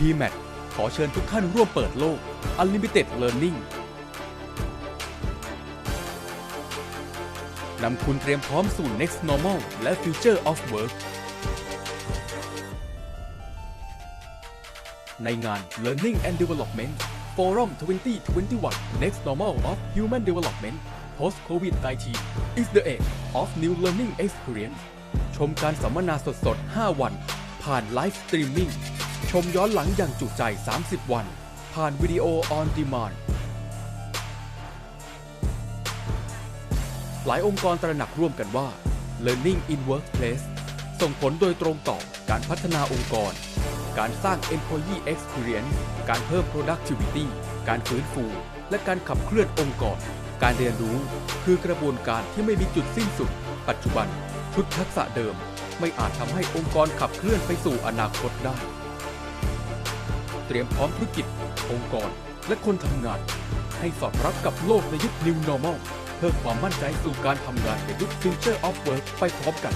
PMAT ขอเชิญทุกท่านร่วมเปิดโลก Unlimited Learning นำคุณเตรียมพร้อมสู่ Next Normal และ Future of Work ในงาน Learning and Development Forum 2021 Next Normal of Human Development Post COVID-19 is the age of new learning experience ชมการสัมมนาสดๆ 5 วัน ผ่านไลฟ์สตรีมมิ่ง ชมย้อนหลังอย่างจุใจ 30 วัน ผ่านวิดีโอออนดีมานหลายองค์กรตระหนักร่วมกันว่า Learning in Workplace ส่งผลโดยตรงต่อการพัฒนาองค์กร การสร้าง Employee Experience การเพิ่ม Productivity การฟื้นฟู และการขับเคลื่อนองค์กร การเรียนรู้คือกระบวนการที่ไม่มีจุดสิ้นสุด ปัจจุบัน ชุดทักษะเดิม ไม่อาจทำให้องค์กรขับเคลื่อนไปสู่อนาคตได้ เตรียมพร้อมธุรกิจ องค์กร และคนทำงาน ให้สอดรับกับโลกในยุค New Normal เพิ่มความมั่นใจสู่การทำงานในยุค Future of Work ไปพร้อมกัน